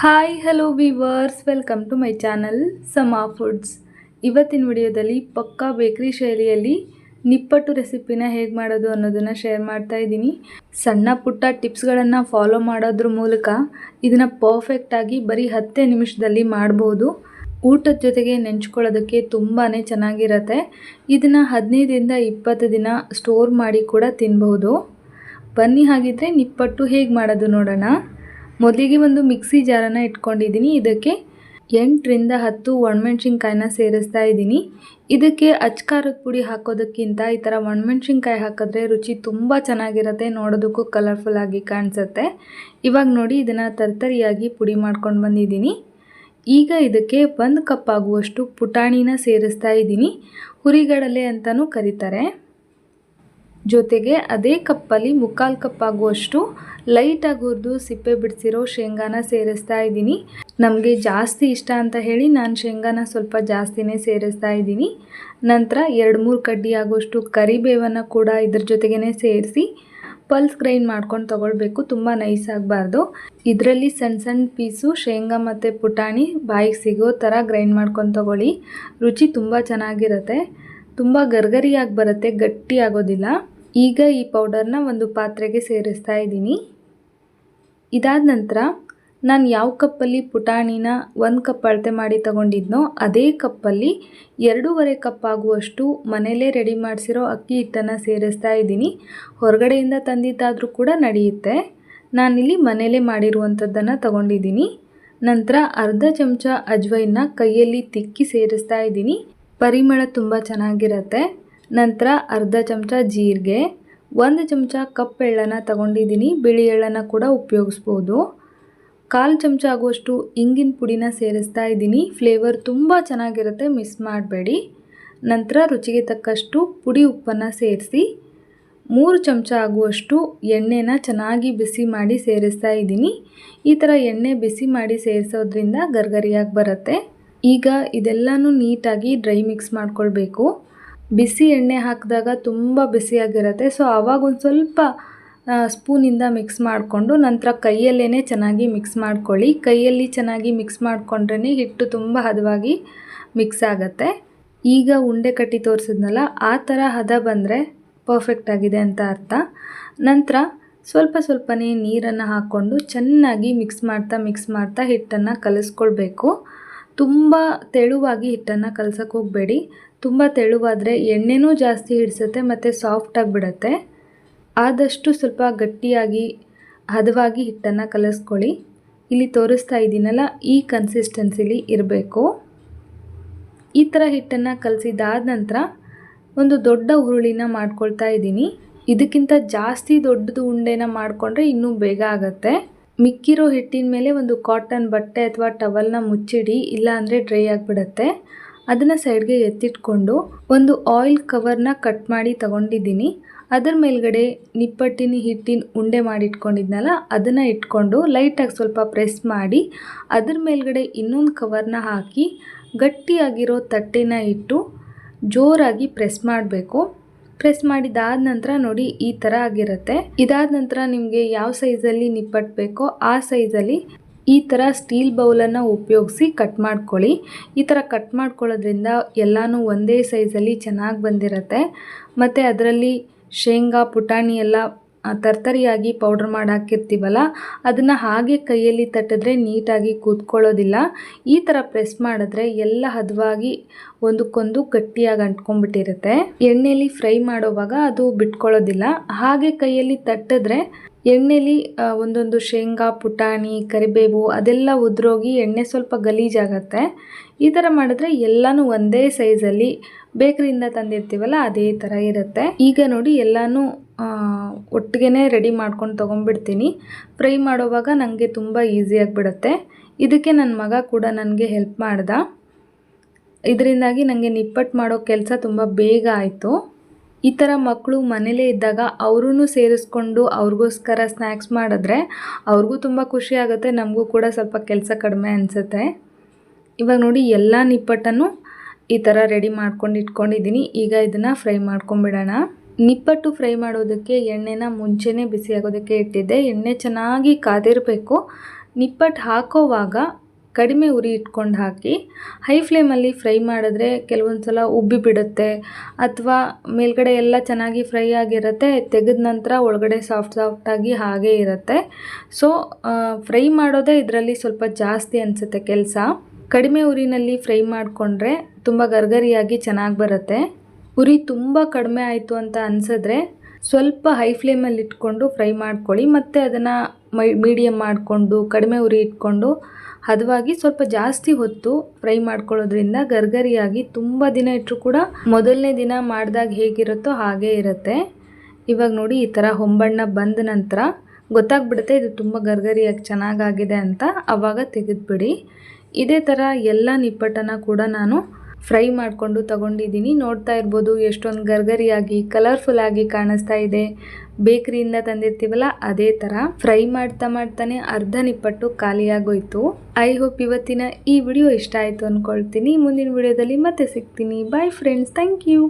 Hi hello viewers welcome to my channel Sama foods ಇವತ್ತಿನ ವಿಡಿಯೋದಲ್ಲಿ ಪಕ್ಕಾ ಬೇಕ್ರಿ ಶೈಲಿಯಲ್ಲಿ ನಿಪ್ಪಟ್ಟು ರೆಸಿಪಿನ ಹೇಗೆ ಮಾಡೋದು ಅನ್ನೋದನ್ನು ಶೇರ್ ಮಾಡ್ತಾ ಇದ್ದೀನಿ. ಸಣ್ಣ ಪುಟ್ಟ ಟಿಪ್ಸ್ಗಳನ್ನು ಫಾಲೋ ಮಾಡೋದ್ರ ಮೂಲಕ ಇದನ್ನು ಪರ್ಫೆಕ್ಟಾಗಿ ಬರೀ ಹತ್ತೇ ನಿಮಿಷದಲ್ಲಿ ಮಾಡ್ಬೋದು. ಊಟದ ಜೊತೆಗೆ ನೆಂಚ್ಕೊಳ್ಳೋದಕ್ಕೆ ತುಂಬಾ ಚೆನ್ನಾಗಿರತ್ತೆ. ಇದನ್ನು ಹದಿನೈದರಿಂದ ಇಪ್ಪತ್ತು ದಿನ ಸ್ಟೋರ್ ಮಾಡಿ ಕೂಡ ತಿನ್ಬಹುದು ಬನ್ನಿ ಹಾಗಿದ್ರೆ ನಿಪ್ಪಟ್ಟು ಹೇಗೆ ಮಾಡೋದು ನೋಡೋಣ. ಮೊದಲಿಗೆ ಒಂದು ಮಿಕ್ಸಿ ಜಾರನ್ನು ಇಟ್ಕೊಂಡಿದ್ದೀನಿ. ಇದಕ್ಕೆ ಎಂಟರಿಂದ ಹತ್ತು ಒಣಮೆಣ್ಸಿನ್ಕಾಯಿನ ಸೇರಿಸ್ತಾ ಇದ್ದೀನಿ. ಇದಕ್ಕೆ ಅಚ್ಕಾರದ ಪುಡಿ ಹಾಕೋದಕ್ಕಿಂತ ಈ ಥರ ಒಣಮೆಣ್ಸಿನ್ಕಾಯಿ ಹಾಕಿದ್ರೆ ರುಚಿ ತುಂಬ ಚೆನ್ನಾಗಿರುತ್ತೆ. ನೋಡೋದಕ್ಕೂ ಕಲರ್ಫುಲ್ ಆಗಿ ಕಾಣಿಸುತ್ತೆ. ಇವಾಗ ನೋಡಿ ಇದನ್ನು ತರ್ತರಿಯಾಗಿ ಪುಡಿ ಮಾಡ್ಕೊಂಡು ಬಂದಿದ್ದೀನಿ. ಈಗ ಇದಕ್ಕೆ ಒಂದು ಕಪ್ ಆಗುವಷ್ಟು ಪುಟಾಣಿನ ಸೇರಿಸ್ತಾ ಇದ್ದೀನಿ. ಹುರಿಗಡಲೆ ಅಂತಲೂ ಕರೀತಾರೆ. ಜೊತೆಗೆ ಅದೇ ಕಪ್ಪಲ್ಲಿ ಮುಕ್ಕಾಲು ಕಪ್ ಆಗುವಷ್ಟು ಲೈಟಾಗಿ ಹುರಿದು ಸಿಪ್ಪೆ ಬಿಡಿಸಿರೋ ಶೇಂಗಾನ ಸೇರಿಸ್ತಾ ಇದ್ದೀನಿ. ನಮಗೆ ಜಾಸ್ತಿ ಇಷ್ಟ ಅಂತ ಹೇಳಿ ನಾನು ಶೇಂಗಾನ ಸ್ವಲ್ಪ ಜಾಸ್ತಿನೇ ಸೇರಿಸ್ತಾ ಇದ್ದೀನಿ. ನಂತರ ಎರಡು ಮೂರು ಕಡ್ಡಿ ಆಗುವಷ್ಟು ಕರಿಬೇವನ್ನು ಕೂಡ ಇದ್ರ ಜೊತೆಗೇ ಸೇರಿಸಿ ಪಲ್ಸ್ ಗ್ರೈಂಡ್ ಮಾಡ್ಕೊಂಡು ತೊಗೊಳ್ಬೇಕು. ತುಂಬ ನೈಸ್ ಆಗಬಾರ್ದು. ಇದರಲ್ಲಿ ಸಣ್ಣ ಸಣ್ಣ ಪೀಸು ಶೇಂಗಾ ಮತ್ತು ಪುಟಾಣಿ ಬಾಯಿಗೆ ಸಿಗೋ ಥರ ಗ್ರೈಂಡ್ ಮಾಡ್ಕೊಂಡು ತೊಗೊಳ್ಳಿ. ರುಚಿ ತುಂಬ ಚೆನ್ನಾಗಿರುತ್ತೆ. ತುಂಬ ಗರ್ಗರಿಯಾಗಿ ಬರುತ್ತೆ, ಗಟ್ಟಿ ಆಗೋದಿಲ್ಲ. ಈಗ ಈ ಪೌಡರ್ನ ಒಂದು ಪಾತ್ರೆಗೆ ಸೇರಿಸ್ತಾ ಇದ್ದೀನಿ. ಇದಾದ ನಂತರ ನಾನು ಯಾವ ಕಪ್ಪಲ್ಲಿ ಪುಟಾಣಿನ ಒಂದು ಕಪ್ ಅಳತೆ ಮಾಡಿ ತಗೊಂಡಿದ್ನೋ ಅದೇ ಕಪ್ಪಲ್ಲಿ ಎರಡೂವರೆ ಕಪ್ ಆಗುವಷ್ಟು ಮನೇಲೇ ರೆಡಿ ಮಾಡಿಸಿರೋ ಅಕ್ಕಿ ಹಿಟ್ಟನ್ನು ಸೇರಿಸ್ತಾ ಇದ್ದೀನಿ. ಹೊರಗಡೆಯಿಂದ ತಂದಿದ್ದಾದರೂ ಕೂಡ ನಡೆಯುತ್ತೆ. ನಾನಿಲ್ಲಿ ಮನೆಯಲ್ಲೇ ಮಾಡಿರುವಂಥದ್ದನ್ನು ತಗೊಂಡಿದ್ದೀನಿ. ನಂತರ ಅರ್ಧ ಚಮಚ ಅಜ್ವೈನ ಕೈಯಲ್ಲಿ ತಿಕ್ಕಿ ಸೇರಿಸ್ತಾ ಇದ್ದೀನಿ. ಪರಿಮಳ ತುಂಬ ಚೆನ್ನಾಗಿರುತ್ತೆ. ನಂತರ ಅರ್ಧ ಚಮಚ ಜೀರಿಗೆ, ಒಂದು ಚಮಚ ಕಪ್ಪು ಎಳ್ಳನ್ನು ತಗೊಂಡಿದ್ದೀನಿ, ಬಿಳಿ ಎಳ್ಳನ್ನು ಕೂಡ ಉಪಯೋಗಿಸ್ಬೋದು. ಕಾಲು ಚಮಚ ಆಗುವಷ್ಟು ಇಂಗಿನ ಪುಡಿನ ಸೇರಿಸ್ತಾ ಇದ್ದೀನಿ. ಫ್ಲೇವರ್ ತುಂಬ ಚೆನ್ನಾಗಿರುತ್ತೆ, ಮಿಸ್ ಮಾಡಬೇಡಿ. ನಂತರ ರುಚಿಗೆ ತಕ್ಕಷ್ಟು ಪುಡಿ ಉಪ್ಪನ್ನು ಸೇರಿಸಿ, ಮೂರು ಚಮಚ ಆಗುವಷ್ಟು ಎಣ್ಣೆನ ಚೆನ್ನಾಗಿ ಬಿಸಿ ಮಾಡಿ ಸೇರಿಸ್ತಾ ಇದ್ದೀನಿ. ಈ ಥರ ಎಣ್ಣೆ ಬಿಸಿ ಮಾಡಿ ಸೇರಿಸೋದ್ರಿಂದ ಗರ್ಗರಿಯಾಗಿ ಬರುತ್ತೆ. ಈಗ ಇದೆಲ್ಲನೂ ನೀಟಾಗಿ ಡ್ರೈ ಮಿಕ್ಸ್ ಮಾಡ್ಕೊಳ್ಬೇಕು. ಬಿಸಿ ಎಣ್ಣೆ ಹಾಕಿದಾಗ ತುಂಬ ಬಿಸಿಯಾಗಿರುತ್ತೆ. ಸೊ ಆವಾಗ ಒಂದು ಸ್ವಲ್ಪ ಸ್ಪೂನಿಂದ ಮಿಕ್ಸ್ ಮಾಡಿಕೊಂಡು ನಂತರ ಕೈಯಲ್ಲೇ ಚೆನ್ನಾಗಿ ಮಿಕ್ಸ್ ಮಾಡ್ಕೊಳ್ಳಿ. ಕೈಯಲ್ಲಿ ಚೆನ್ನಾಗಿ ಮಿಕ್ಸ್ ಮಾಡಿಕೊಂಡ್ರೇ ಹಿಟ್ಟು ತುಂಬ ಹದವಾಗಿ ಮಿಕ್ಸ್ ಆಗುತ್ತೆ. ಈಗ ಉಂಡೆ ಕಟ್ಟಿ ತೋರಿಸಿದ್ನಲ್ಲ, ಆ ಥರ ಹದ ಬಂದರೆ ಪರ್ಫೆಕ್ಟ್ ಆಗಿದೆ ಅಂತ ಅರ್ಥ. ನಂತರ ಸ್ವಲ್ಪ ಸ್ವಲ್ಪನೇ ನೀರನ್ನು ಹಾಕ್ಕೊಂಡು ಚೆನ್ನಾಗಿ ಮಿಕ್ಸ್ ಮಾಡ್ತಾ ಮಿಕ್ಸ್ ಮಾಡ್ತಾ ಹಿಟ್ಟನ್ನು ಕಲಿಸ್ಕೊಳ್ಬೇಕು. ತುಂಬ ತೆಳುವಾಗಿ ಹಿಟ್ಟನ್ನು ಕಲಸಕ್ಕೆ ಹೋಗಬೇಡಿ. ತುಂಬ ತೆಳುವಾದರೆ ಎಣ್ಣೆನೂ ಜಾಸ್ತಿ ಹಿಡಿಸುತ್ತೆ ಮತ್ತು ಸಾಫ್ಟಾಗಿ ಬಿಡುತ್ತೆ ಆದಷ್ಟು ಸ್ವಲ್ಪ ಗಟ್ಟಿಯಾಗಿ, ಹದವಾಗಿ ಹಿಟ್ಟನ್ನು ಕಲಸ್ಕೊಳ್ಳಿ. ಇಲ್ಲಿ ತೋರಿಸ್ತಾ ಇದ್ದೀನಲ್ಲ ಈ ಕನ್ಸಿಸ್ಟೆನ್ಸಿಲಿ ಇರಬೇಕು. ಈ ಥರ ಹಿಟ್ಟನ್ನು ಕಲಸಿದಾದ ನಂತರ ಒಂದು ದೊಡ್ಡ ಹುರುಳಿನ ಮಾಡ್ಕೊಳ್ತಾ ಇದ್ದೀನಿ ಇದಕ್ಕಿಂತ ಜಾಸ್ತಿ ದೊಡ್ಡದು ಉಂಡೆನ ಮಾಡಿಕೊಂಡ್ರೆ ಇನ್ನೂ ಬೇಗ ಆಗುತ್ತೆ. ಮಿಕ್ಕಿರೋ ಹಿಟ್ಟಿನ ಮೇಲೆ ಒಂದು ಕಾಟನ್ ಬಟ್ಟೆ ಅಥವಾ ಟವಲ್ನ ಮುಚ್ಚಿಡಿ, ಇಲ್ಲಾಂದರೆ ಡ್ರೈ ಆಗಿಬಿಡುತ್ತೆ. ಅದನ್ನು ಸೈಡ್ಗೆ ಎತ್ತಿಟ್ಕೊಂಡು ಒಂದು ಆಯಿಲ್ ಕವರ್ನ ಕಟ್ ಮಾಡಿ ತಗೊಂಡಿದ್ದೀನಿ. ಅದರ ಮೇಲ್ಗಡೆ ನಿಪ್ಪಟ್ಟಿನ ಹಿಟ್ಟಿನ ಉಂಡೆ ಮಾಡಿಟ್ಕೊಂಡಿದ್ನಲ್ಲ, ಅದನ್ನು ಇಟ್ಕೊಂಡು ಲೈಟಾಗಿ ಸ್ವಲ್ಪ ಪ್ರೆಸ್ ಮಾಡಿ ಅದರ ಮೇಲ್ಗಡೆ ಇನ್ನೊಂದು ಕವರ್ನ ಹಾಕಿ ಗಟ್ಟಿಯಾಗಿರೋ ತಟ್ಟೆನ ಇಟ್ಟು ಜೋರಾಗಿ ಪ್ರೆಸ್ ಮಾಡಬೇಕು. ಪ್ರೆಸ್ ಮಾಡಿದಾದ ನಂತರ ನೋಡಿ ಈ ಥರ ಆಗಿರುತ್ತೆ. ಇದಾದ ನಂತರ ನಿಮಗೆ ಯಾವ ಸೈಜಲ್ಲಿ ನಿಪ್ಪಟ್ಟು ಬೇಕೋ ಆ ಸೈಜಲ್ಲಿ ಈ ಥರ ಸ್ಟೀಲ್ ಬೌಲನ್ನು ಉಪಯೋಗಿಸಿ ಕಟ್ ಮಾಡ್ಕೊಳ್ಳಿ. ಈ ಥರ ಕಟ್ ಮಾಡ್ಕೊಳ್ಳೋದ್ರಿಂದ ಎಲ್ಲನೂ ಒಂದೇ ಸೈಜಲ್ಲಿ ಚೆನ್ನಾಗಿ ಬಂದಿರುತ್ತೆ. ಮತ್ತು ಅದರಲ್ಲಿ ಶೇಂಗಾ, ಪುಟಾಣಿ ಎಲ್ಲ ತರ್ತರಿಯಾಗಿ ಪೌಡ್ರ್ ಮಾಡಿ ಹಾಕಿರ್ತೀವಲ್ಲ ಅದನ್ನು ಹಾಗೆ ಕೈಯಲ್ಲಿ ತಟ್ಟಿದ್ರೆ ನೀಟಾಗಿ ಕೂತ್ಕೊಳ್ಳೋದಿಲ್ಲ. ಈ ಥರ ಪ್ರೆಸ್ ಮಾಡಿದ್ರೆ ಎಲ್ಲ ಹದವಾಗಿ ಒಂದಕ್ಕೊಂದು ಗಟ್ಟಿಯಾಗಿ ಅಂಟ್ಕೊಂಡ್ಬಿಟ್ಟಿರುತ್ತೆ. ಎಣ್ಣೆಯಲ್ಲಿ ಫ್ರೈ ಮಾಡೋವಾಗ ಅದು ಬಿಟ್ಕೊಳ್ಳೋದಿಲ್ಲ. ಹಾಗೆ ಕೈಯಲ್ಲಿ ತಟ್ಟಿದ್ರೆ ಎಣ್ಣೆಲಿ ಒಂದೊಂದು ಶೇಂಗಾ, ಪುಟಾಣಿ, ಕರಿಬೇವು ಅದೆಲ್ಲ ಉದ್ರೋಗಿ ಎಣ್ಣೆ ಸ್ವಲ್ಪ ಗಲೀಜಾಗತ್ತೆ ಈ ಥರ ಮಾಡಿದ್ರೆ ಎಲ್ಲನೂ ಒಂದೇ ಸೈಜಲ್ಲಿ ಬೇಕರಿಯಿಂದ ತಂದಿರ್ತೀವಲ್ಲ, ಅದೇ ಥರ ಇರುತ್ತೆ. ಈಗ ನೋಡಿ ಎಲ್ಲನೂ ಒಟ್ಟಿಗೆ ರೆಡಿ ಮಾಡ್ಕೊಂಡು ತೊಗೊಂಡ್ಬಿಡ್ತೀನಿ. ಫ್ರೈ ಮಾಡೋವಾಗ ನನಗೆ ತುಂಬ ಈಸಿಯಾಗಿಬಿಡುತ್ತೆ ಇದಕ್ಕೆ ನನ್ನ ಮಗ ಕೂಡ ನನಗೆ ಹೆಲ್ಪ್ ಮಾಡ್ದ. ಇದರಿಂದಾಗಿ ನನಗೆ ನಿಪ್ಪಟ್ಟು ಮಾಡೋ ಕೆಲಸ ತುಂಬ ಬೇಗ ಆಯಿತು. ಈ ಥರ ಮಕ್ಕಳು ಮನೇಲೇ ಇದ್ದಾಗ ಅವ್ರೂ ಸೇರಿಸ್ಕೊಂಡು ಅವ್ರಿಗೋಸ್ಕರ ಸ್ನ್ಯಾಕ್ಸ್ ಮಾಡಿದ್ರೆ ಅವ್ರಿಗೂ ತುಂಬ ಖುಷಿ ಆಗುತ್ತೆ, ನಮಗೂ ಕೂಡ ಸ್ವಲ್ಪ ಕೆಲಸ ಕಡಿಮೆ ಅನಿಸುತ್ತೆ. ಇವಾಗ ನೋಡಿ ಎಲ್ಲ ನಿಪ್ಪಟ್ಟನ್ನು ಈ ಥರ ರೆಡಿ ಮಾಡ್ಕೊಂಡು ಇಟ್ಕೊಂಡಿದ್ದೀನಿ. ಈಗ ಇದನ್ನು ಫ್ರೈ ಮಾಡ್ಕೊಂಬಿಡೋಣ. ನಿಪ್ಪಟ್ಟು ಫ್ರೈ ಮಾಡೋದಕ್ಕೆ ಎಣ್ಣೆನ ಮುಂಚೆನೇ ಬಿಸಿ ಆಗೋದಕ್ಕೆ ಇಟ್ಟಿದ್ದೆ. ಎಣ್ಣೆ ಚೆನ್ನಾಗಿ ಕಾದಿರಬೇಕು. ನಿಪ್ಪಟ್ಟು ಹಾಕೋವಾಗ ಕಡಿಮೆ ಉರಿ ಇಟ್ಕೊಂಡು ಹಾಕಿ ಹೈ ಫ್ಲೇಮಲ್ಲಿ ಫ್ರೈ ಮಾಡಿದ್ರೆ ಕೆಲವೊಂದು ಸಲ ಉಬ್ಬಿ ಬಿಡುತ್ತೆ. ಅಥವಾ ಮೇಲ್ಗಡೆ ಎಲ್ಲ ಚೆನ್ನಾಗಿ ಫ್ರೈ ಆಗಿರುತ್ತೆ, ತೆಗೆದ ನಂತರ ಒಳಗಡೆ ಸಾಫ್ಟ್ ಸಾಫ್ಟಾಗಿ ಹಾಗೇ ಇರುತ್ತೆ. ಸೊ ಫ್ರೈ ಮಾಡೋದೇ ಇದರಲ್ಲಿ ಸ್ವಲ್ಪ ಜಾಸ್ತಿ ಅನಿಸುತ್ತೆ ಕೆಲಸ. ಕಡಿಮೆ ಉರಿನಲ್ಲಿ ಫ್ರೈ ಮಾಡಿಕೊಂಡ್ರೆ ತುಂಬ ಗರ್ಗರಿಯಾಗಿ ಚೆನ್ನಾಗಿ ಬರುತ್ತೆ. ಉರಿ ತುಂಬ ಕಡಿಮೆ ಆಯಿತು ಅಂತ ಅನಿಸಿದ್ರೆ ಸ್ವಲ್ಪ ಹೈ ಫ್ಲೇಮಲ್ಲಿ ಇಟ್ಕೊಂಡು ಫ್ರೈ ಮಾಡ್ಕೊಳ್ಳಿ. ಮತ್ತು ಅದನ್ನು ಮೈ ಮೀಡಿಯಮ್ ಮಾಡಿಕೊಂಡು, ಕಡಿಮೆ ಉರಿ ಇಟ್ಕೊಂಡು ಹದವಾಗಿ ಸ್ವಲ್ಪ ಜಾಸ್ತಿ ಹೊತ್ತು ಫ್ರೈ ಮಾಡ್ಕೊಳ್ಳೋದ್ರಿಂದ ಗರ್ಗರಿಯಾಗಿ ತುಂಬ ದಿನ ಇಟ್ಟರು ಕೂಡ ಮೊದಲನೇ ದಿನ ಮಾಡಿದಾಗ ಹೇಗಿರುತ್ತೋ ಹಾಗೇ ಇರುತ್ತೆ. ಇವಾಗ ನೋಡಿ ಈ ಥರ ಹೊಂಬಣ್ಣ ಬಂದ ನಂತರ ಗೊತ್ತಾಗ್ಬಿಡುತ್ತೆ ಇದು ತುಂಬ ಗರ್ಗರಿಯಾಗಿ ಚೆನ್ನಾಗಾಗಿದೆ ಅಂತ. ಆವಾಗ ತೆಗೆದುಬಿಡಿ. ಇದೇ ಥರ ಎಲ್ಲ ನಿಪ್ಪಟ್ಟನ್ನು ಕೂಡ ನಾನು ಫ್ರೈ ಮಾಡಿಕೊಂಡು ತಗೊಂಡಿದ್ದೀನಿ. ನೋಡ್ತಾ ಇರ್ಬೋದು ಎಷ್ಟೊಂದು ಗರ್ಗರಿಯಾಗಿ ಕಲರ್ಫುಲ್ ಆಗಿ ಕಾಣಿಸ್ತಾ ಇದೆ. ಬೇಕ್ರಿಯಿಂದ ತಂದಿರ್ತೀವಲ್ಲ, ಅದೇ ಥರ ಫ್ರೈ ಮಾಡ್ತಾ ಮಾಡ್ತಾನೆ ಅರ್ಧ ನಿಪ್ಪಟ್ಟು ಖಾಲಿಯಾಗೋಯ್ತು. ಐ ಹೋಪ್ ಇವತ್ತಿನ ಈ ವಿಡಿಯೋ ಇಷ್ಟ ಆಯಿತು ಅಂದ್ಕೊಳ್ತೀನಿ ಮುಂದಿನ ವಿಡಿಯೋದಲ್ಲಿ ಮತ್ತೆ ಸಿಗ್ತೀನಿ. Bye friends thank you